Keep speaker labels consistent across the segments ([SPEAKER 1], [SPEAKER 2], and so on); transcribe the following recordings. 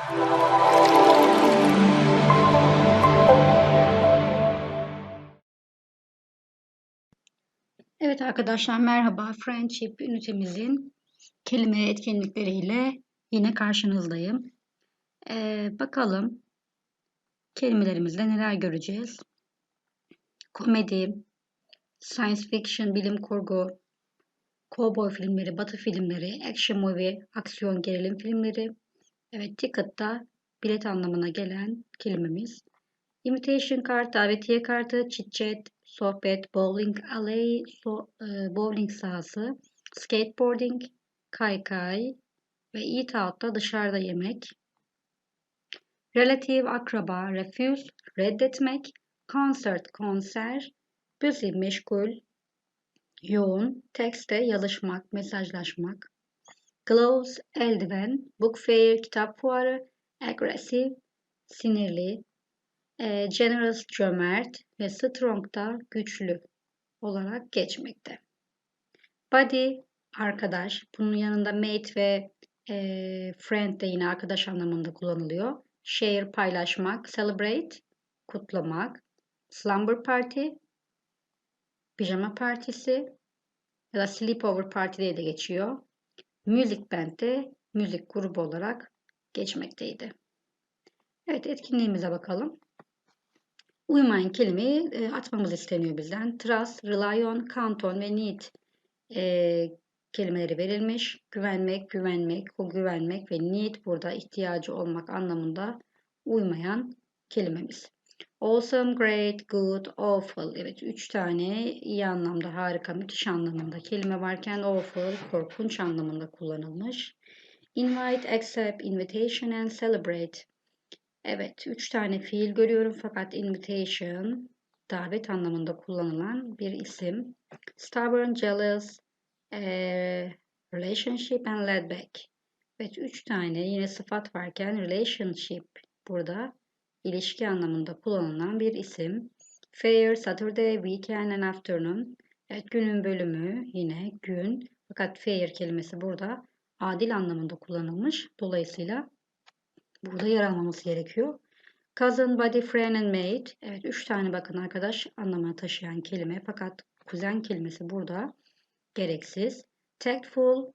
[SPEAKER 1] Evet arkadaşlar merhaba. Friendship ünitemizin kelime etkinlikleriyle yine karşınızdayım. Ee, bakalım kelimelerimizde neler göreceğiz. Komedi, science fiction, bilim kurgu, cowboy filmleri, batı filmleri, action movie, aksiyon gerilim filmleri. Evet ticket'ta bilet anlamına gelen kelimemiz. Invitation card, davetiye kartı, chit chat, sohbet, bowling alley, so, e, bowling sahası, skateboarding, kaykay ve eat out'ta dışarıda yemek. Relative, akraba, refuse, reddetmek, concert, konser, busy, meşgul, yoğun, tekste yazışmak, mesajlaşmak, gloves, eldiven, book fair, kitap fuarı, aggressive, sinirli, e, generous, cömert ve strong da güçlü olarak geçmekte. Body, arkadaş. Bunun yanında mate ve e, friend de yine arkadaş anlamında kullanılıyor. Share, paylaşmak. Celebrate, kutlamak. Slumber party, pijama partisi ya da sleepover party diye de geçiyor. Music band de müzik grubu olarak geçmekteydi. Evet etkinliğimize bakalım. Uymayan kelimeyi e, atmamız isteniyor bizden. Trust, rely on, count on ve need e, kelimeleri verilmiş. Güvenmek, güvenmek, o güvenmek ve need burada ihtiyacı olmak anlamında uymayan kelimemiz. Awesome, great, good, awful. Evet üç tane iyi anlamda harika, müthiş anlamında kelime varken awful, korkunç anlamında kullanılmış. Invite, accept, invitation and celebrate. Evet, üç tane fiil görüyorum fakat invitation davet anlamında kullanılan bir isim. Stubborn, jealous, e, relationship and laid back. Evet, üç tane yine sıfat varken relationship burada ilişki anlamında kullanılan bir isim. Fair, Saturday, weekend and afternoon. Evet, günün bölümü yine gün. Fakat fair kelimesi burada adil anlamında kullanılmış. Dolayısıyla burada yer almamız gerekiyor. Cousin, buddy, friend and mate. Evet üç tane bakın arkadaş anlamına taşıyan kelime. Fakat kuzen kelimesi burada gereksiz. Tactful,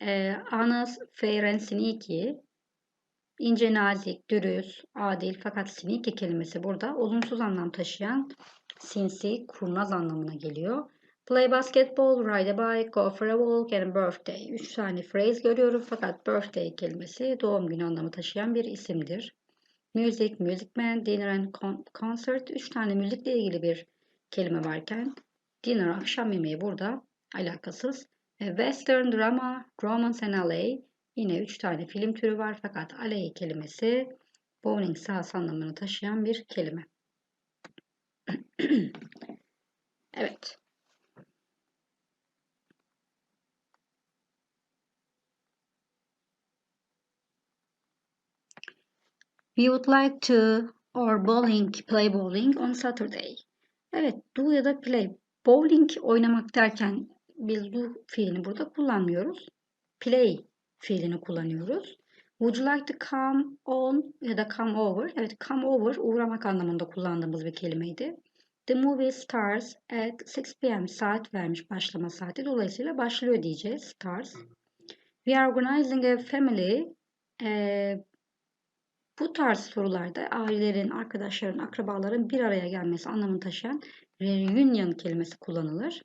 [SPEAKER 1] e, honest, fair and sneaky. İnce, nazik, dürüst, adil fakat sneaky kelimesi burada olumsuz anlam taşıyan sinsi, kurnaz anlamına geliyor. Play basketball, ride a bike, go for a walk and birthday. Üç tane phrase görüyorum fakat birthday kelimesi doğum günü anlamı taşıyan bir isimdir. Music, music band, dinner and concert. Üç tane müzikle ilgili bir kelime varken dinner akşam yemeği burada alakasız. Western drama, romance and alley. Yine üç tane film türü var fakat alley kelimesi bowling sahası anlamını taşıyan bir kelime. evet. We would like to or bowling, play bowling on Saturday. Evet, do ya da play. Bowling oynamak derken biz do fiilini burada kullanmıyoruz. Play fiilini kullanıyoruz. Would you like to come on ya da come over? Evet, come over uğramak anlamında kullandığımız bir kelimeydi. The movie starts at 6 p.m. Saat vermiş başlama saati. Dolayısıyla başlıyor diyeceğiz. Starts. We are organizing a family e, bu tarz sorularda ailelerin, arkadaşların, akrabaların bir araya gelmesi anlamını taşıyan reunion kelimesi kullanılır.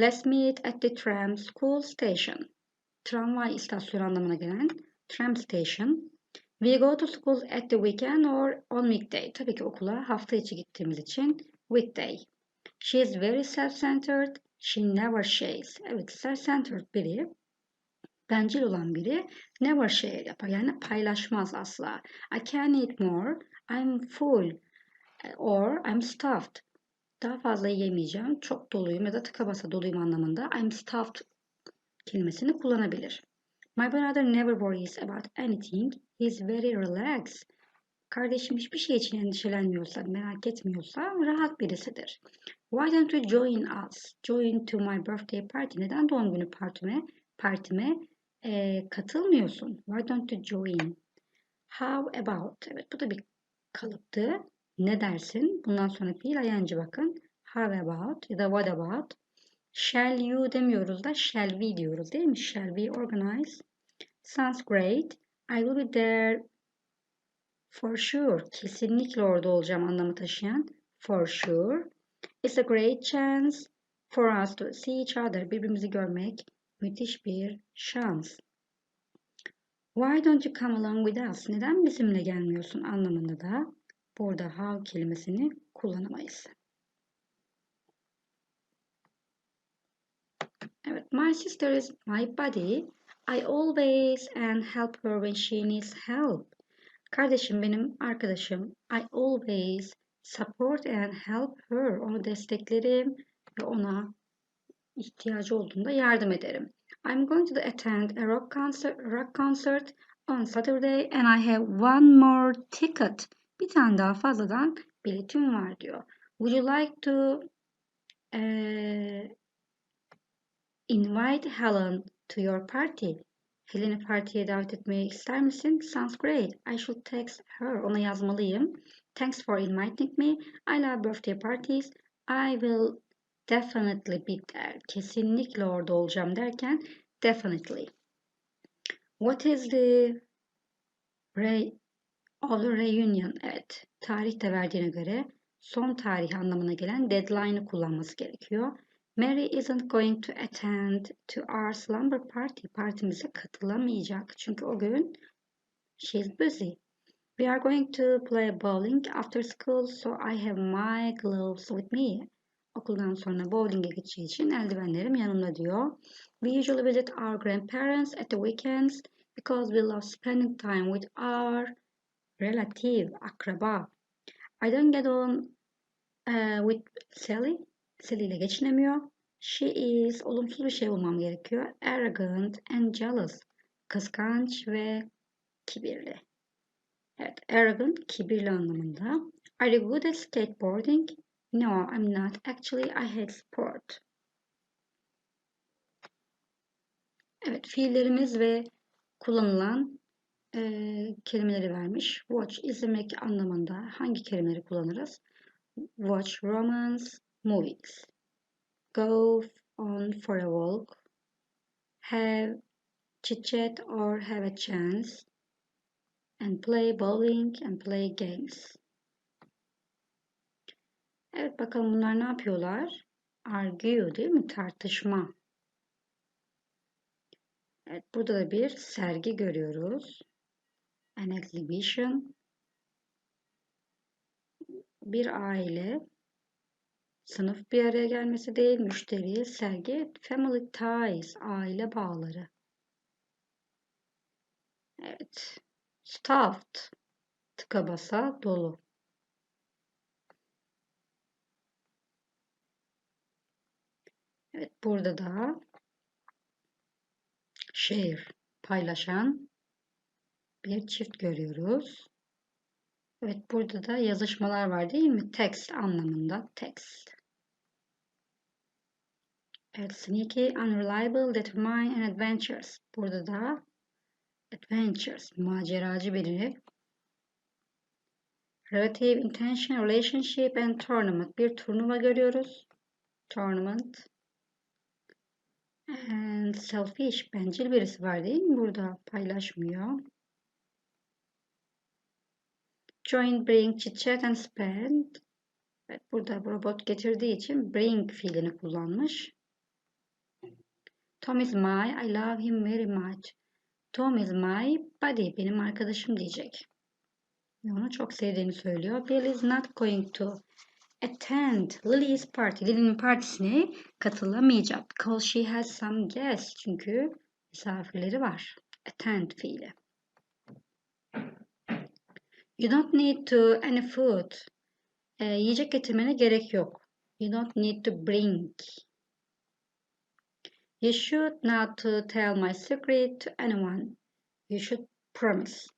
[SPEAKER 1] Let's meet at the tram school station. Tramvay istasyonu anlamına gelen tram station. We go to school at the weekend or on weekday. Tabii ki okula hafta içi gittiğimiz için weekday. She is very self-centered. She never shares. Evet, self-centered biri bencil olan biri never share yapar. Yani paylaşmaz asla. I can eat more. I'm full. Or I'm stuffed. Daha fazla yemeyeceğim. Çok doluyum ya da tıka basa doluyum anlamında I'm stuffed kelimesini kullanabilir. My brother never worries about anything. He's very relaxed. Kardeşim hiçbir şey için endişelenmiyorsa, merak etmiyorsa rahat birisidir. Why don't you join us? Join to my birthday party. Neden doğum günü partime, partime e, katılmıyorsun? Why don't you join? How about? Evet bu da bir kalıptı. Ne dersin? Bundan sonra fiil ayancı bakın. How about ya da what about? Shall you demiyoruz da shall we diyoruz değil mi? Shall we organize? Sounds great. I will be there for sure. Kesinlikle orada olacağım anlamı taşıyan for sure. It's a great chance for us to see each other. Birbirimizi görmek müthiş bir şans. Why don't you come along with us? Neden bizimle gelmiyorsun anlamında da burada how kelimesini kullanamayız. Evet, my sister is my buddy. I always and help her when she needs help. Kardeşim benim arkadaşım. I always support and help her. Onu desteklerim ve ona ihtiyacı olduğunda yardım ederim. I'm going to attend a rock concert, rock concert on Saturday and I have one more ticket. Bir tane daha fazladan biletim var diyor. Would you like to uh, invite Helen to your party? Helen'i partiye davet etmeyi ister misin? Sounds great. I should text her. Ona yazmalıyım. Thanks for inviting me. I love birthday parties. I will definitely be there. Kesinlikle orada olacağım derken definitely. What is the re of the reunion? Evet. Tarih de verdiğine göre son tarih anlamına gelen deadline'ı kullanması gerekiyor. Mary isn't going to attend to our slumber party. Partimize katılamayacak. Çünkü o gün she's busy. We are going to play bowling after school, so I have my gloves with me. Okuldan sonra bowling'e gideceği için eldivenlerim yanımda diyor. We usually visit our grandparents at the weekends because we love spending time with our relative, akraba. I don't get on uh, with Sally. Sally ile geçinemiyor. She is olumsuz bir şey bulmam gerekiyor. Arrogant and jealous. Kıskanç ve kibirli. Evet, arrogant, kibirli anlamında. Are you good at skateboarding? No, I'm not. Actually, I hate sport. Evet, fiillerimiz ve kullanılan e, kelimeleri vermiş. Watch, izlemek anlamında hangi kelimeleri kullanırız? Watch romance movies. Go on for a walk. Have chit chat or have a chance. And play bowling and play games. Evet bakalım bunlar ne yapıyorlar? Argue değil mi? Tartışma. Evet burada da bir sergi görüyoruz. An exhibition. Bir aile. Sınıf bir araya gelmesi değil, müşteri, sergi, family ties, aile bağları. Evet. Stuffed. Tıka basa dolu. Evet burada da share paylaşan bir çift görüyoruz. Evet burada da yazışmalar var değil mi? Text anlamında text. Evet sneaky, unreliable, determined and adventures. Burada da adventures maceracı biri. Relative, intention, relationship and tournament. Bir turnuva görüyoruz. Tournament. And selfish, bencil birisi var değil mi? Burada paylaşmıyor. Join, bring, chit chat and spend. Evet, burada robot getirdiği için bring fiilini kullanmış. Tom is my, I love him very much. Tom is my buddy, benim arkadaşım diyecek. Onu çok sevdiğini söylüyor. Bill is not going to attend Lily's party. Lily'nin partisine katılamayacak. Because she has some guests. Çünkü misafirleri var. Attend fiili. You don't need to any food. E, yiyecek getirmene gerek yok. You don't need to bring. You should not tell my secret to anyone. You should promise.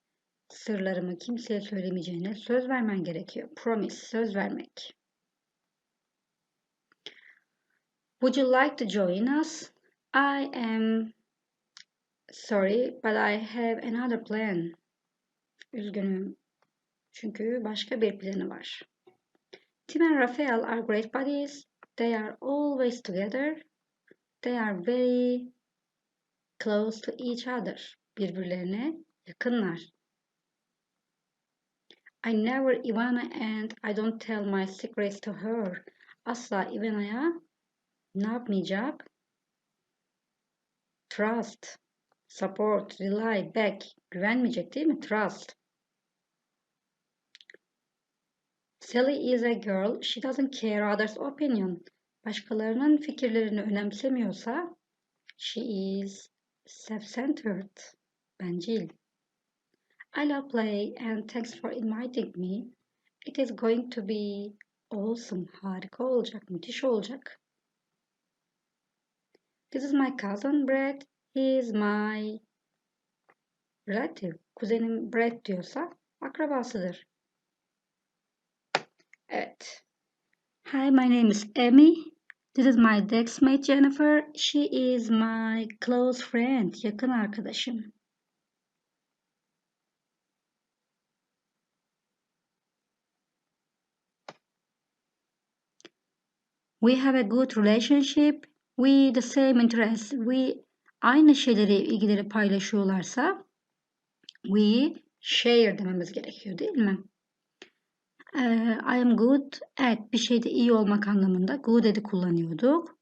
[SPEAKER 1] Sırlarımı kimseye söylemeyeceğine söz vermen gerekiyor. Promise, söz vermek. Would you like to join us? I am sorry, but I have another plan. Üzgünüm. Çünkü başka bir planı var. Tim and Raphael are great buddies. They are always together. They are very close to each other. Birbirlerine yakınlar. I never Ivana and I don't tell my secrets to her. Asla Ivana'ya ne yapmayacak? Trust, support, rely, back. Güvenmeyecek değil mi? Trust. Sally is a girl. She doesn't care others' opinion. Başkalarının fikirlerini önemsemiyorsa she is self-centered. Bencil. I love play and thanks for inviting me. It is going to be awesome. Harika olacak, müthiş olacak. This is my cousin Brad. He is my relative. Kuzenim Brad diyorsa akrabasıdır. Evet. Hi, my name is Emmy. This is my deskmate Jennifer. She is my close friend. Yakın arkadaşım. We have a good relationship. We the same interests. We aynı şeyleri, ilgileri paylaşıyorlarsa we share dememiz gerekiyor değil mi? I am good at bir şeyde iyi olmak anlamında good at'i kullanıyorduk.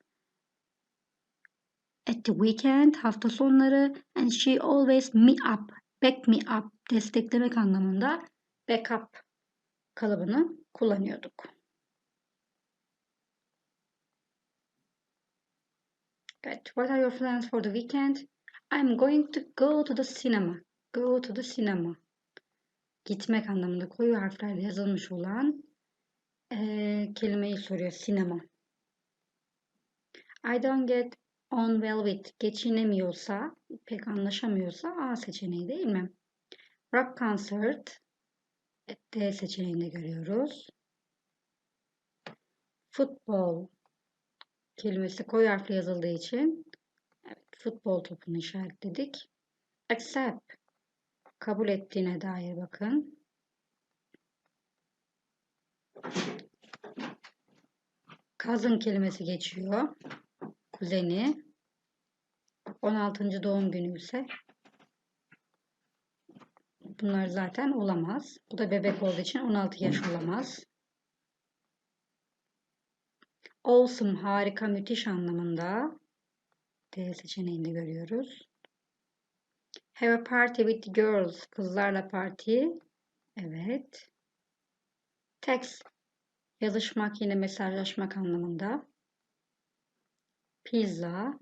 [SPEAKER 1] At the weekend hafta sonları and she always me up, back me up desteklemek anlamında back up kalıbını kullanıyorduk. Evet, what are your plans for the weekend? I'm going to go to the cinema. Go to the cinema gitmek anlamında koyu harflerle yazılmış olan e, kelimeyi soruyor sinema. I don't get on well with geçinemiyorsa, pek anlaşamıyorsa A seçeneği değil mi? Rock concert D seçeneğinde görüyoruz. Futbol kelimesi koyu harfle yazıldığı için evet, futbol topunu işaretledik. Accept kabul ettiğine dair bakın. Cousin kelimesi geçiyor. Kuzeni. 16. doğum günü ise bunlar zaten olamaz. Bu da bebek olduğu için 16 yaş olamaz. Awesome, harika, müthiş anlamında D seçeneğinde görüyoruz. Have a party with the girls. Kızlarla parti. Evet. Text. Yazışmak yine mesajlaşmak anlamında. Pizza.